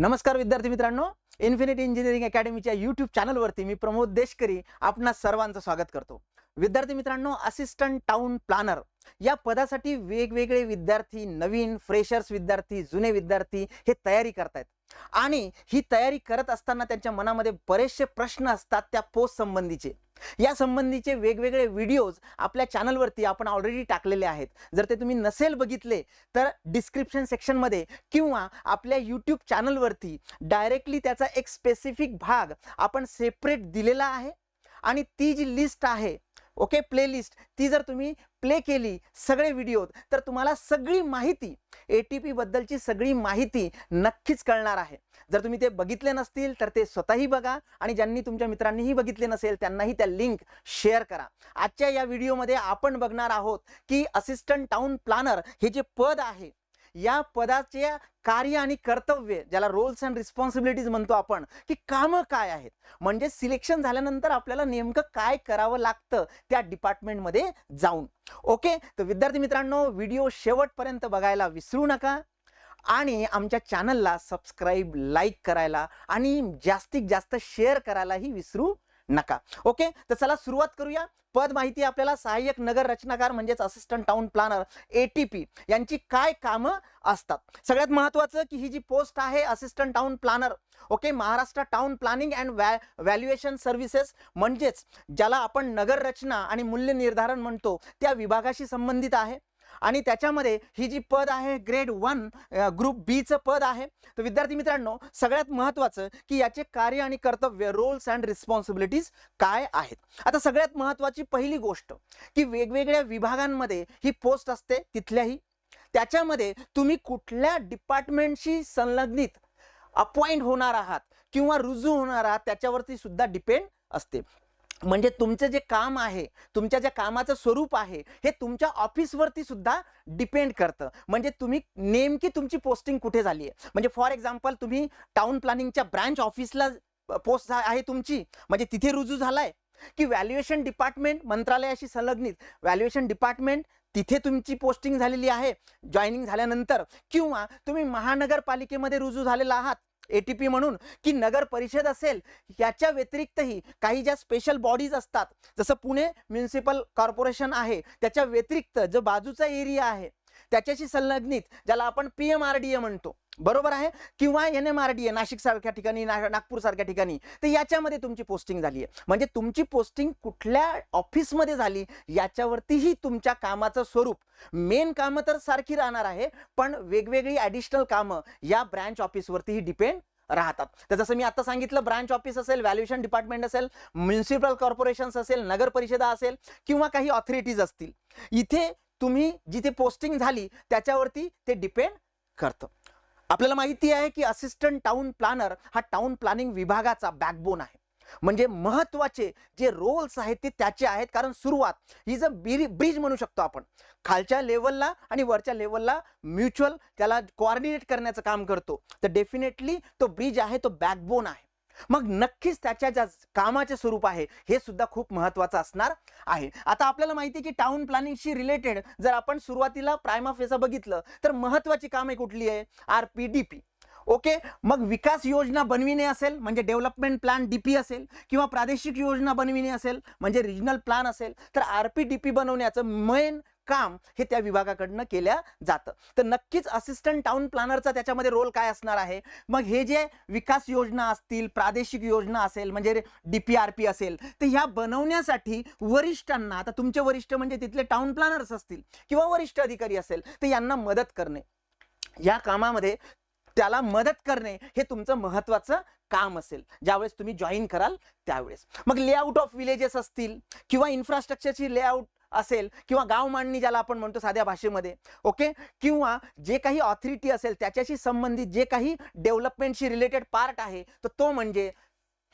नमस्कार विद्यार्थी मित्रांनो इन्फिनिटी इंजिनिअरिंग अकॅडमीच्या युट्यूब चॅनलवरती मी प्रमोद देशकरी आपणा सर्वांचं स्वागत करतो. विद्यार्थी मित्रांनो असिस्टंट टाउन प्लॅनर या पदासाठी वेगवेगळे विद्यार्थी नवीन फ्रेशर्स विद्यार्थी जुने विद्यार्थी हे तयारी करतायत. आणि ही तयारी करत असताना त्यांच्या मनामध्ये बरेचसे प्रश्न असतात त्या पोस्ट संबंधीचे. या संबंधीचे वेगवेगळे व्हिडिओज आपल्या चॅनलवरती आपण ऑलरेडी टाकलेले आहेत. जर ते तुम्ही नसेल बघितले तर डिस्क्रिप्शन सेक्शनमध्ये किंवा आपल्या यूट्यूब चॅनलवरती डायरेक्टली त्याचा एक स्पेसिफिक भाग आपण सेपरेट दिलेला आहे. आणि ती जी लिस्ट आहे ओके? प्लेलिस्ट. ती जर तुम्ही प्ले केली सगळे व्हिडिओ तर तुम्हाला सगळी माहिती ए टी पीबद्दलची सगळी माहिती नक्कीच कळणार आहे. जर तुम्ही ते बघितले नसतील तर ते स्वतःही बघा आणि ज्यांनी तुमच्या मित्रांनीही बघितले नसेल त्यांनाही त्या लिंक शेअर करा. आजच्या या व्हिडिओमध्ये आपण बघणार आहोत की असिस्टंट टाउन प्लॅनर हे जे पद आहे या पदाचे कार्य आणि कर्तव्य ज्याला रोल्स अँड रिस्पॉन्सिबिलिटीज म्हणतो आपण की कामं काय आहेत? म्हणजे सिलेक्शन झाल्यानंतर आपल्याला नेमकं काय करावं लागतं त्या डिपार्टमेंटमध्ये जाऊन. ओके तर विद्यार्थी मित्रांनो व्हिडिओ शेवटपर्यंत बघायला विसरू नका. आणि आमच्या चॅनलला सबस्क्राईब लाईक करायला आणि जास्तीत जास्त शेअर करायलाही विसरू नका. ओके तर चला सुरुवात करूया. पद माहिती आपल्याला. सहाय्यक नगर रचनाकार म्हणजेच assistant town planner A T P यांची काय कामं असतात? सगळ्यात महत्त्वाचं की ही जी पोस्ट आहे assistant town planner okay Maharashtra town planning and व्हॅ valuation services म्हणजेच ज्याला आपण नगर रचना आणि मूल्य निर्धारण म्हणतो त्या विभागाशी संबंधित आहे. आणि त्याच्यामध्ये ही जी पद आहे ग्रेड वन ग्रुप बीचं पद आहे. तर विद्यार्थी मित्रांनो सगळ्यात महत्त्वाचं की याचे कार्य आणि कर्तव्य रोल्स अँड रिस्पॉन्सिबिलिटीज काय आहेत? आता सगळ्यात महत्त्वाची पहिली गोष्ट की वेगवेगळ्या विभागांमध्ये ही पोस्ट असते तिथल्याही. त्याच्यामध्ये तुम्ही कुठल्या डिपार्टमेंटशी संलग्नित अपॉइंट होणार आहात किंवा रुजू होणार आहात त्याच्यावरती सुद्धा डिपेंड असते. म्हणजे तुमचं जे काम आहे तुमच्या ज्या कामाचं स्वरूप आहे हे तुमच्या ऑफिसवरती सुद्धा डिपेंड करतं. म्हणजे तुम्ही नेमकी तुमची पोस्टिंग कुठे झाली आहे? म्हणजे फॉर एक्झाम्पल तुम्ही टाउन प्लॅनिंगच्या ब्रँच ऑफिसला पोस्ट आहे तुमची. म्हणजे तिथे रुजू झालाय. की व्हॅल्युएशन डिपार्टमेंट मंत्रालयाशी संलग्नित. व्हॅल्युएशन डिपार्टमेंट तिथे तुमची पोस्टिंग झालेली आहे जॉईनिंग झाल्यानंतर. किंवा तुम्ही महानगरपालिकेमध्ये रुजू झालेला आहात. ए टी पी म्हणून की नगर परिषद असेल याच्या व्यतिरिक्तही काही ज्या स्पेशल बॉडीज असतात जसं पुणे म्युन्सिपल कॉर्पोरेशन आहे त्याच्या व्यतिरिक्त जो बाजूचा एरिया आहे त्याच्याशी संलग्नित ज्याला आपण P M R D A म्हणतो. बरोबर आहे? किंवा N M R D A नाशिकसारख्या ठिकाणी ना नागपूरसारख्या ठिकाणी तर याच्यामध्ये तुमची पोस्टिंग झाली आहे म्हणजे तुमची पोस्टिंग कुठल्या ऑफिसमध्ये झाली याच्यावरतीही तुमच्या कामाचं स्वरूप. मेन कामं तर सारखी राहणार आहे पण वेगवेगळी ॲडिशनल कामं या ब्रँच ऑफिसवरतीही डिपेंड राहतात. तर जसं मी आता सांगितलं ब्रांच ऑफिस असेल व्हॅल्युएशन डिपार्टमेंट असेल म्युन्सिपल कॉर्पोरेशन्स असेल नगर परिषदा असेल किंवा काही ऑथॉरिटीज असतील. इथे तुम्ही जिथे पोस्टिंग झाली त्याच्यावरती ते डिपेंड करतं. आपल्याला माहिती आहे की असिस्टंट टाउन प्लॅनर हा टाउन प्लॅनिंग विभागाचा बॅकबोन आहे. म्हणजे महत्त्वाचे जे रोल्स आहेत ते त्याचे आहेत. कारण सुरुवात ही जर बिरी ब्रिज म्हणू शकतो आपण. खालच्या लेवलला आणि वरच्या लेवलला म्युच्युअल त्याला कोऑर्डिनेट करण्याचं काम करतो. तर डेफिनेटली तो ब्रिज आहे तो बॅकबोन आहे. मग नक्कीच त्याच्या ज्या कामाचे स्वरूप आहे हे सुद्धा खूप महत्वाचं असणार आहे. आता आपल्याला माहिती आहे की टाउन प्लॅनिंगशी रिलेटेड जर आपण सुरुवातीला प्रायमा फेसा बघितलं तर महत्वाची कामे कुठली आहे? R P D P okay मग विकास योजना बनविणे असेल म्हणजे डेव्हलपमेंट प्लॅन डीपी असेल किंवा प्रादेशिक योजना बनविणे असेल म्हणजे रिजनल प्लॅन असेल तर आर पी डी पी बनवण्याचं मेन काम हे त्या विभागाकडनं केल्या जातं. तर नक्कीच असिस्टंट टाउन प्लॅनरचा त्याच्यामध्ये रोल काय असणार आहे? मग हे जे विकास योजना असतील प्रादेशिक योजना असेल म्हणजे डीपीआरपी असेल तर ह्या बनवण्यासाठी वरिष्ठांना आता तुमचे वरिष्ठ म्हणजे तिथले टाउन प्लॅनर्स असतील किंवा वरिष्ठ अधिकारी असेल तर यांना मदत करणे. या कामामध्ये त्याला मदत करणे हे तुमचं महत्वाचं काम असेल. ज्यावेळेस तुम्ही जॉईन कराल त्यावेळेस. मग लेआउट ऑफ विलेजेस असतील किंवा इन्फ्रास्ट्रक्चरची लेआउट असेल किंवा गाव मांडणी ज्याला आपण म्हणतो साध्या भाषेमध्ये ओके किंवा जे काही ऑथॉरिटी असेल त्याच्याशी संबंधित जे काही डेव्हलपमेंटशी रिलेटेड पार्ट आहे तर तो म्हणजे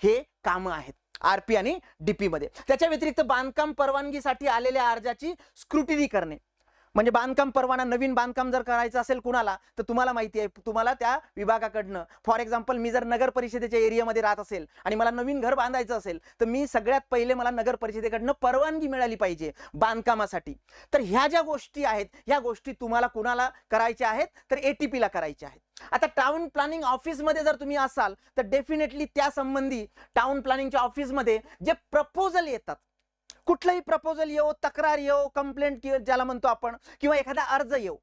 हे कामं आहेत आर पी आणि डी पीमध्ये त्याच्या व्यतिरिक्त बांधकाम परवानगीसाठी आलेल्या अर्जाची स्क्रुटिनी करणे. म्हणजे बांधकाम परवाना नवीन बांधकाम जर करायचं असेल कुणाला तर तुम्हाला माहिती आहे तुम्हाला त्या विभागाकडनं. फॉर एक्झाम्पल मी जर नगर परिषदेच्या एरियामध्ये राहत असेल आणि मला नवीन घर बांधायचं असेल तर मी सगळ्यात पहिले मला नगर परिषदेकडनं परवानगी मिळाली पाहिजे बांधकामासाठी. तर ह्या ज्या गोष्टी आहेत ह्या गोष्टी तुम्हाला कुणाला करायच्या आहेत तर ए टी पीला करायच्या आहेत. आता टाउन प्लॅनिंग ऑफिसमध्ये जर तुम्ही असाल तर डेफिनेटली त्या संबंधी टाउन प्लॅनिंगच्या ऑफिसमध्ये जे प्रपोजल येतात कुठलंही प्रपोजल येऊ तक्रार येऊ कंप्लेंट ज्याला म्हणतो आपण किंवा एखादा अर्ज येऊ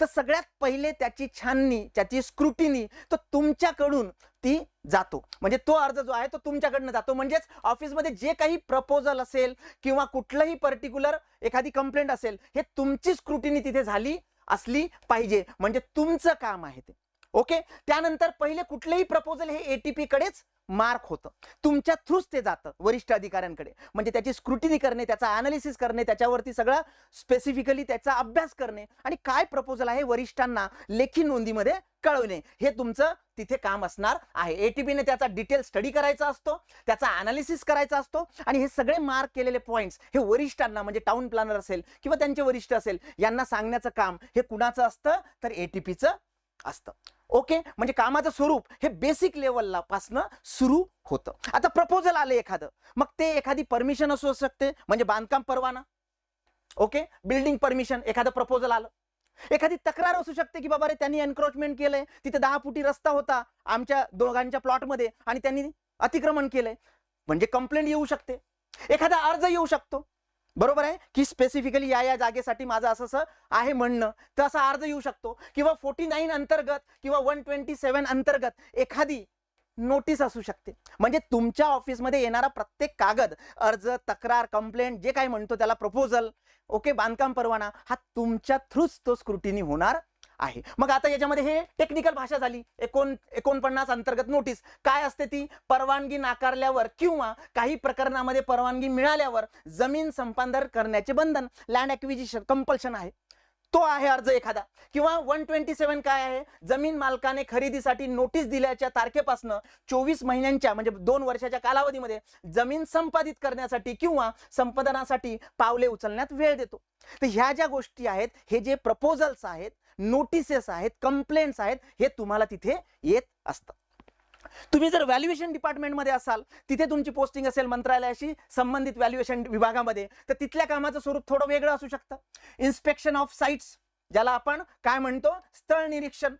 तर सगळ्यात पहिले त्याची छाननी त्याची स्क्रुटिनी तो तुमच्याकडून ती जातो. म्हणजे तो अर्ज जो आहे तो तुमच्याकडनं जातो. म्हणजेच ऑफिसमध्ये जे काही प्रपोजल असेल किंवा कुठलंही पर्टिक्युलर एखादी कंप्लेंट असेल हे तुमची स्क्रुटिनी तिथे झाली असली पाहिजे. म्हणजे तुमचं काम आहे ते. ओके त्यानंतर पहिले कुठलेही प्रपोजल हे एटीपी कडेच मार्क होतं. तुमच्या थ्रूच ते जातं वरिष्ठ अधिकाऱ्यांकडे. म्हणजे त्याची स्क्रुटिनी करणे त्याचा अनालिसिस करणे त्याच्यावरती सगळं स्पेसिफिकली त्याचा अभ्यास करणे आणि काय प्रपोजल आहे वरिष्ठांना लेखी नोंदीमध्ये कळवणे. हे तुमचं तिथे काम असणार आहे. एटीपीने त्याचा डिटेल स्टडी करायचा असतो त्याचा अनालिसिस करायचा असतो आणि हे सगळे मार्क केलेले पॉईंट्स हे वरिष्ठांना म्हणजे टाउन प्लॅनर असेल किंवा त्यांचे वरिष्ठ असेल यांना सांगण्याचं काम हे कुणाचं असतं? तर एटीपीचं असतं. ओके म्हणजे कामाचं स्वरूप हे बेसिक लेवलला पासनं सुरू होतं. आता प्रपोजल आलं एखादं. मग ते एखादी परमिशन असू शकते. म्हणजे बांधकाम परवाना. ओके बिल्डिंग परमिशन एखादं प्रपोजल आलं. एखादी तक्रार असू शकते की बाबा रे त्यांनी एन्क्रोचमेंट केलंय. तिथे दहा फुटी रस्ता होता आमच्या दोघांच्या प्लॉटमध्ये आणि त्यांनी अतिक्रमण केलंय. म्हणजे कंप्लेंट येऊ शकते. एखादा अर्ज येऊ शकतो. बरोबर आहे? की स्पेसिफिकली या या जागेसाठी माझं असं असं आहे म्हणणं. तर असा अर्ज येऊ शकतो. किंवा फोर्टी नाईन अंतर्गत किंवा वन ट्वेंटी सेवन अंतर्गत एखादी नोटीस असू शकते. म्हणजे तुमच्या ऑफिसमध्ये येणारा प्रत्येक कागद अर्ज तक्रार कंप्लेंट जे काही म्हणतो त्याला प्रपोजल ओके बांधकाम परवाना हा तुमच्या थ्रूच तो स्क्रुटिनी होणार आहे. मग आता याच्यामध्ये हे टेक्निकल भाषा झाली. एकोण एकोणपन्नास अंतर्गत नोटीस काय असते ती? परवानगी नाकारल्यावर किंवा काही प्रकरणामध्ये परवानगी मिळाल्यावर जमीन संपादन करण्याचे बंधन लँड ॲक्विजिशन कंपल्शन आहे. तो आहे अर्ज एखादा. किंवा वन ट्वेंटी सेवन काय आहे? जमीन मालकाने खरेदीसाठी नोटीस दिल्याच्या तारखेपासनं चोवीस महिन्यांच्या म्हणजे दोन वर्षाच्या कालावधीमध्ये जमीन संपादित करण्यासाठी किंवा संपादनासाठी पावले उचलण्यात वेळ देतो. तर ह्या ज्या गोष्टी आहेत हे जे प्रपोजल्स आहेत नोटिसेस आहेत कंप्लेंट्स आहेत हे तुम्हाला तिथे येत असतं तुम्ही जर व्हॅल्युएशन डिपार्टमेंटमध्ये असाल तिथे तुमची पोस्टिंग असेल मंत्रालयाशी संबंधित व्हॅल्युएशन विभागामध्ये तर तिथल्या कामाचं स्वरूप थोडं वेगळं असू शकतं. इन्स्पेक्शन ऑफ साईट्स ज्याला आपण काय म्हणतो? स्थळ निरीक्षण.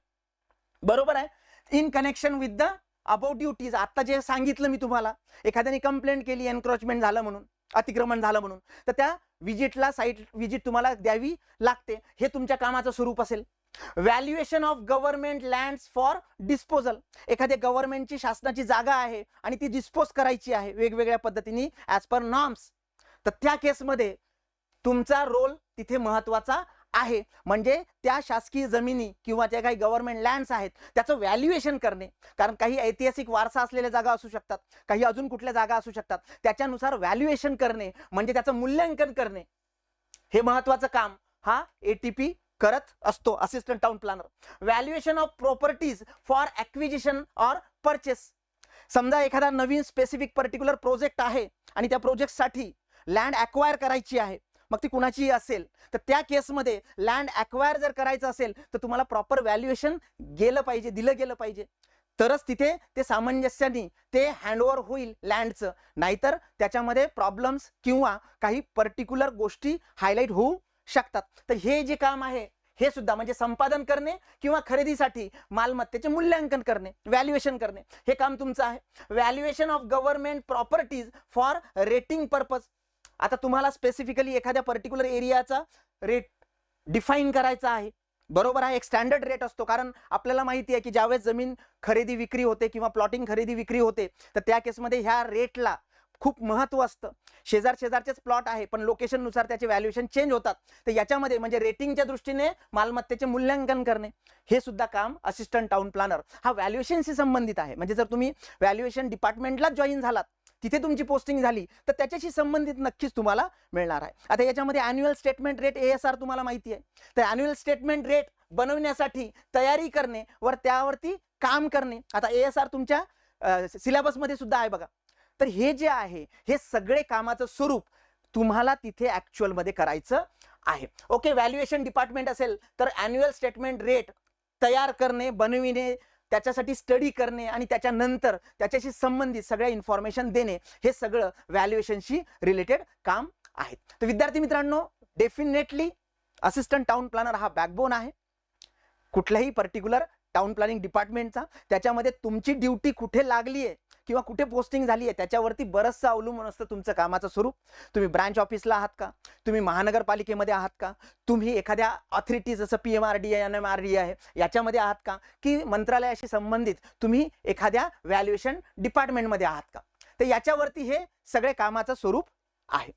बरोबर आहे? In connection with the about duties आता जे सांगितलं मी तुम्हाला एखाद्याने कंप्लेंट केली एन्क्रोचमेंट झालं म्हणून अतिक्रमण झालं म्हणून तर त्या विजिटला साईट विजिट तुम्हाला द्यावी लागते. हे तुमच्या कामाचं स्वरूप असेल. Valuation of government land for disposal एखाद्या गव्हर्नमेंटची शासनाची जागा आहे आणि ती डिस्पोज करायची आहे वेगवेगळ्या पद्धतीने ॲज पर नॉर्म्स तर त्या केसमध्ये तुमचा रोल तिथे महत्त्वाचा आहे. म्हणजे त्या शासकीय जमिनी किंवा ज्या काही गव्हर्नमेंट लँड्स आहेत त्याचं व्हॅल्युएशन करणे. कारण काही ऐतिहासिक वारसा असलेल्या जागा असू शकतात. काही अजून कुठल्या जागा असू शकतात. त्याच्यानुसार व्हॅल्युएशन करणे. म्हणजे त्याचं मूल्यांकन करणे. हे महत्वाचं काम हा एटीपी करत असतो assistant town planner valuation of properties for acquisition or purchase समजा एखादा नवीन स्पेसिफिक पर्टिक्युलर प्रोजेक्ट आहे आणि त्या प्रोजेक्टसाठी लँड ॲक्वायर करायची आहे. मग ती कुणाचीही असेल तर त्या केसमध्ये लँड ॲक्वायर जर करायचं असेल तर तुम्हाला प्रॉपर व्हॅल्युएशन गेलं पाहिजे दिलं गेलं पाहिजे. तरच तिथे ते सामंजस्याने ते हँडओव्हर होईल लँडचं नाहीतर त्याच्यामध्ये प्रॉब्लेम्स किंवा काही पर्टिक्युलर गोष्टी हायलाईट होऊ शकतात. तर हे जे काम आहे हे सुद्धा म्हणजे संपादन करणे किंवा खरेदीसाठी मालमत्तेचे मूल्यांकन करणे व्हॅल्युएशन करणे हे काम तुमचं आहे. Valuation of government properties for rating purpose आता तुम्हाला स्पेसिफिकली एखाद्या पर्टिक्युलर एरियाचा रेट डिफाईन करायचा आहे. बरोबर आहे एक स्टँडर्ड रेट असतो. कारण आपल्याला माहिती आहे की ज्यावेळेस जमीन खरेदी विक्री होते किंवा प्लॉटिंग खरेदी विक्री होते तर त्या केसमध्ये ह्या रेटला खूप महत्त्व असतं. शेजार शेजारचेच प्लॉट आहे पण लोकेशननुसार त्याचे व्हॅल्युएशन चेंज होतात. तर याच्यामध्ये म्हणजे रेटिंगच्या दृष्टीने मालमत्तेचे मूल्यांकन करणे हे सुद्धा काम असिस्टंट टाउन प्लॅनर हा व्हॅल्युएशनशी संबंधित आहे. म्हणजे जर तुम्ही व्हॅल्युएशन डिपार्टमेंटलाच जॉईन झालात तिथे तुमची पोस्टिंग झाली तर त्याच्याशी संबंधित नक्कीच तुम्हाला मिळणार आहे. आता याच्यामध्ये annual statement rate A S R तुम्हाला माहिती आहे. तर अॅन्युअल स्टेटमेंट रेट बनवण्यासाठी तयारी करणे वर त्यावरती काम करणे. आता ए एस आर तुमच्या सिलेबसमध्ये सुद्धा आहे बघा. तर हे जे आहे हे सगळे कामाचं स्वरूप तुम्हाला तिथे ॲक्च्युअलमध्ये मध्ये करायचं आहे. ओके व्हॅल्युएशन डिपार्टमेंट असेल तर अॅन्युअल स्टेटमेंट रेट तयार करणे बनविणे त्याच्यासाठी स्टडी करणे आणि त्याच्यानंतर त्याच्याशी संबंधित सगळ्या इन्फॉर्मेशन देणे हे सगळं व्हॅल्युएशनशी रिलेटेड काम आहे. तर विद्यार्थी मित्रांनो डेफिनेटली असिस्टंट टाउन प्लॅनर हा बॅकबोन आहे. कुठल्याही पर्टिक्युलर टाउन प्लॅनिंग डिपार्टमेंटचा त्याच्यामध्ये तुमची ड्युटी कुठे लागली आहे किंवा कुठे पोस्टिंग झाली आहे त्याच्यावरती बरंचसं अवलंबून असतं तुमचं कामाचं स्वरूप. तुम्ही ब्रांच ऑफिसला आहात का? तुम्ही महानगरपालिकेमध्ये आहात का? तुम्ही एखाद्या ऑथॉरिटी जसं P M R D N M R D आहे याच्यामध्ये आहात का? की मंत्रालयाशी संबंधित तुम्ही एखाद्या व्हॅल्युएशन डिपार्टमेंटमध्ये आहात का? तर याच्यावरती हे सगळे कामाचं स्वरूप आहे.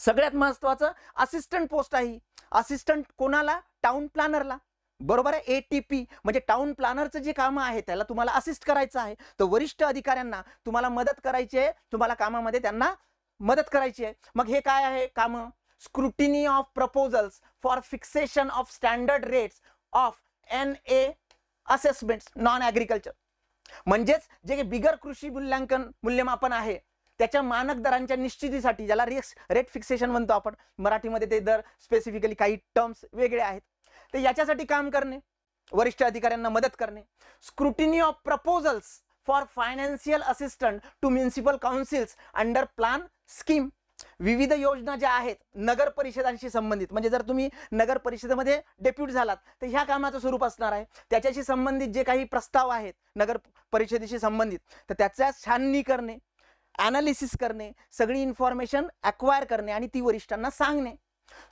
सगळ्यात महत्वाचं असिस्टंट पोस्ट आहे असिस्टंट कोणाला? टाउन प्लॅनरला बरोबर आहे? ए टी पी म्हणजे टाउन प्लॅनरचं जे कामं आहे त्याला तुम्हाला असिस्ट करायचं आहे. तर वरिष्ठ अधिकाऱ्यांना तुम्हाला मदत करायची आहे. तुम्हाला कामामध्ये त्यांना मदत करायची आहे. मग हे काय आहे कामं? Scrutiny of proposals for fixation of standard rates of N A assessments non agriculture म्हणजेच जे बिगर कृषी मूल्यांकन मूल्यमापन आहे त्याच्या मानक दरांच्या निश्चितीसाठी ज्याला रेक्स रेट फिक्सेशन म्हणतो आपण मराठीमध्ये ते दर स्पेसिफिकली काही टर्म्स वेगळे आहेत. तर याच्यासाठी काम करणे वरिष्ठ अधिकाऱ्यांना मदत करणे. Scrutiny of proposals for financial assistant to municipal councils under plan scheme विविध योजना ज्या आहेत नगर परिषदांशी संबंधित. म्हणजे जर तुम्ही नगर परिषदेमध्ये डेप्यूट झालात तर ह्या कामाचं स्वरूप असणार आहे. त्याच्याशी संबंधित जे काही प्रस्ताव आहेत नगर परिषदेशी संबंधित तर त्याच्या छाननी करणे ॲनालिसिस करणे सगळी इन्फॉर्मेशन ॲक्वायर करणे आणि ती वरिष्ठांना सांगणे.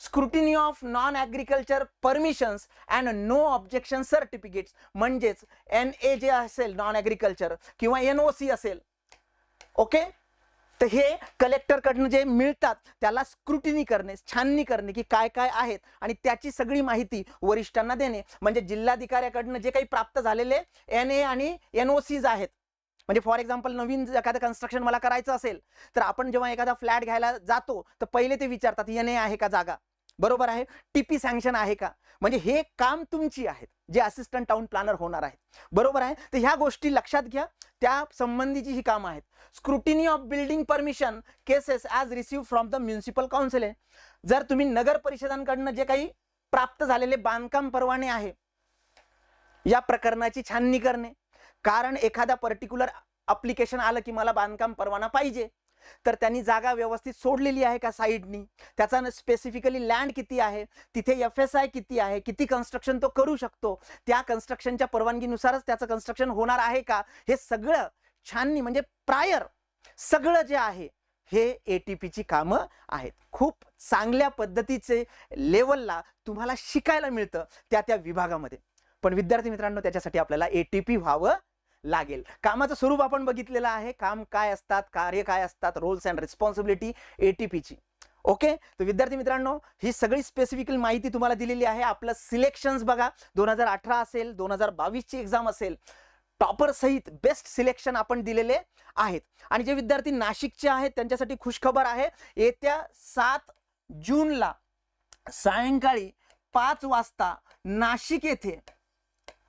Scrutiny of non agriculture permissions and no objection certificates म्हणजेच एन ए जे असेल नॉन ॲग्रिकल्चर किंवा एन ओ सी असेल. ओके तर हे कलेक्टरकडनं जे मिळतात त्याला स्क्रुटिनी करणे छाननी करणे की काय काय आहेत आणि त्याची सगळी माहिती वरिष्ठांना देणे. म्हणजे जिल्हाधिकाऱ्याकडनं जे काही प्राप्त झालेले एन ए आणि एन ओ सीज आहेत म्हणजे फॉर एक्झाम्पल नवीन एखादं कन्स्ट्रक्शन मला करायचं असेल तर आपण जेव्हा एखादा फ्लॅट घ्यायला जातो तर पहिले ते विचारतात एन ए आहे का जागा? बरोबर आहे? टीपी सँक्शन आहे का? म्हणजे हे काम तुमची आहेत जे असिस्टंट टाउन प्लॅनर होणार आहेत. बरोबर आहे? तर ह्या गोष्टी लक्षात घ्या. त्या संबंधीची ही कामं आहेत. Scrutiny of building permission cases as receive from the municipal council आहे जर तुम्ही नगर परिषदांकडनं जे काही प्राप्त झालेले बांधकाम परवाने आहे या प्रकरणाची छाननी करणे. कारण एखादा पर्टिक्युलर अप्लिकेशन आलं की मला बांधकाम परवाना पाहिजे. तर त्यांनी जागा व्यवस्थित सोडलेली आहे का साईडनी त्याचा स्पेसिफिकली लँड किती आहे? तिथे एफ एस आय किती आहे? किती कन्स्ट्रक्शन तो करू शकतो? त्या कन्स्ट्रक्शनच्या परवानगीनुसारच त्याचं कन्स्ट्रक्शन होणार आहे का? हे सगळं छाननी म्हणजे प्रायर सगळं जे आहे हे ए टी पीची कामं आहेत. खूप चांगल्या पद्धतीचे लेवलला तुम्हाला शिकायला मिळतं त्या त्या विभागामध्ये. पण विद्यार्थी मित्रांनो त्याच्यासाठी आपल्याला ए टी पी व्हावं लागेल. कामाचं स्वरूप आपण बघितलेलं आहे. काम काय असतात कार्य काय असतात roles and responsibility A T Peechi okay? तर विद्यार्थी मित्रांनो ही सगळी स्पेसिफिकल माहिती तुम्हाला दिलेली आहे. आपलं सिलेक्शन्स बघा. दोन हजार अठरा असेल दोन हजार बावीसची एक्झाम असेल. टॉपर सहित बेस्ट सिलेक्शन आपण दिलेले आहेत. आणि जे विद्यार्थी नाशिकचे आहेत त्यांच्यासाठी खुशखबर आहे. येत्या सात जूनला सायंकाळी पाच वाजता नाशिक येथे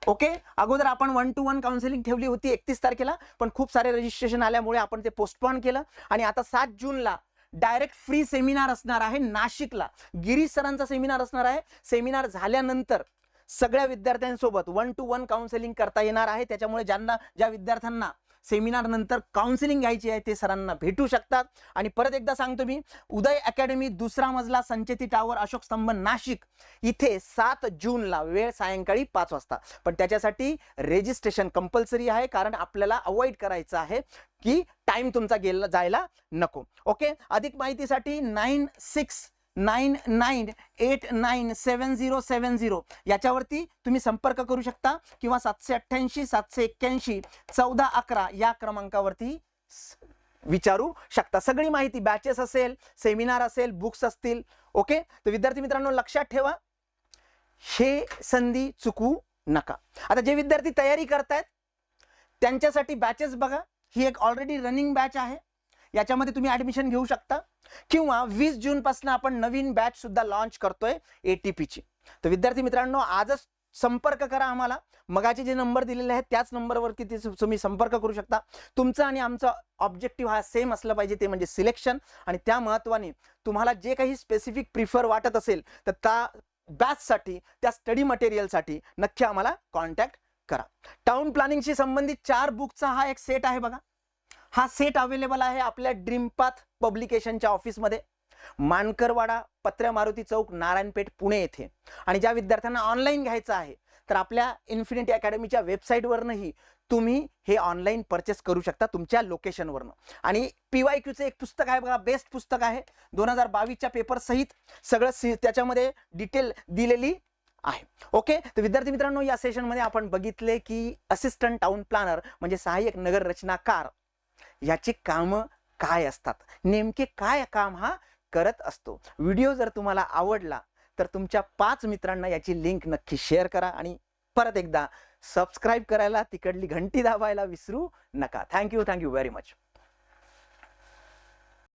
ओके? अगोदर आपण वन टू वन काउन्सिलिंग ठेवली होती एकतीस तारखेला पण खूप सारे रजिस्ट्रेशन आल्यामुळे आपण ते पोस्टपोन केलं. आणि आता सात जूनला डायरेक्ट फ्री सेमिनार असणार आहे नाशिकला. गिरीश सरांचा सेमिनार असणार आहे. सेमिनार झाल्यानंतर सगळ्या विद्यार्थ्यांसोबत वन टू वन काउन्सिलिंग करता येणार आहे. त्याच्यामुळे ज्यांना ज्या विद्यार्थ्यांना सेमिनारनंतर काउन्सिलिंग घ्यायची आहे ते सरांना भेटू शकतात. आणि परत एकदा सांगतो मी उदय अकॅडमी दुसरा मजला संचेती टावर अशोक स्तंभ नाशिक. इथे सात जूनला वेळ सायंकाळी पाच वाजता. पण त्याच्यासाठी रेजिस्ट्रेशन कंपल्सरी आहे कारण आपल्याला अवॉइड करायचं आहे की टाईम तुमचा गेला जायला नको. ओके अधिक माहितीसाठी nine six nine nine eight nine seven zero seven zero याच्यावरती तुम्ही संपर्क करू शकता किंवा सातशे अठ्ठ्याऐंशी सातशे एक्क्याऐंशी चौदा अकरा या क्रमांकावरती स- विचारू शकता सगळी माहिती बॅचेस असेल सेमिनार असेल बुक्स असतील ओके तर विद्यार्थी मित्रांनो लक्षात ठेवा हे संधी चुकू नका आता जे विद्यार्थी तयारी करतायत त्यांच्यासाठी बॅचेस बघा ही एक ऑलरेडी रनिंग बॅच आहे याच्यामध्ये तुम्ही ऍडमिशन घेऊ शकता. किंवा वीस जूनपासून आपण नवीन बॅच सुद्धा लॉन्च करतोय एटीपीची तर विद्यार्थी मित्रांनो आजच संपर्क करा आम्हाला. मगाचे जे नंबर दिलेले आहेत त्याच नंबरवरती ते तुम्ही संपर्क करू शकता. तुमचं आणि आमचं ऑब्जेक्टिव्ह हा सेम असलं पाहिजे ते म्हणजे सिलेक्शन आणि त्या महत्वाने तुम्हाला जे काही स्पेसिफिक प्रिफर वाटत असेल तर त्या बॅचसाठी त्या स्टडी मटेरियलसाठी नक्की आम्हाला कॉन्टॅक्ट करा. टाउन प्लॅनिंगशी संबंधित चार बुकचा हा एक सेट आहे बघा. हा सेट अवेलेबल आहे आपल्या ड्रीमपाथ पब्लिकेशनच्या ऑफिसमध्ये मानकरवाडा पत्र्या मारुती चौक नारायणपेठ पुणे येथे. आणि ज्या विद्यार्थ्यांना ऑनलाईन घ्यायचं आहे तर आपल्या इन्फिनिटी अकॅडमीच्या वेबसाईटवरनंही तुम्ही हे ऑनलाईन परचेस करू शकता तुमच्या लोकेशनवरनं आणि पी वाय क्यूचं एक पुस्तक आहे बघा बेस्ट पुस्तक आहे. दोन हजार बावीसच्या पेपरसहित सगळं सी त्याच्यामध्ये डिटेल दिलेली आहे. ओके तर विद्यार्थी मित्रांनो या सेशनमध्ये आपण बघितले की असिस्टंट टाउन प्लॅनर म्हणजे सहाय्यक नगर रचनाकार याची कामं काय असतात? नेमके काय काम हा करत असतो? व्हिडिओ जर तुम्हाला आवडला तर तुमच्या पाच मित्रांना याची लिंक नक्की शेअर करा आणि परत एकदा सबस्क्राईब करायला तिकडली घंटी दाबायला विसरू नका. Thank you thank you very much.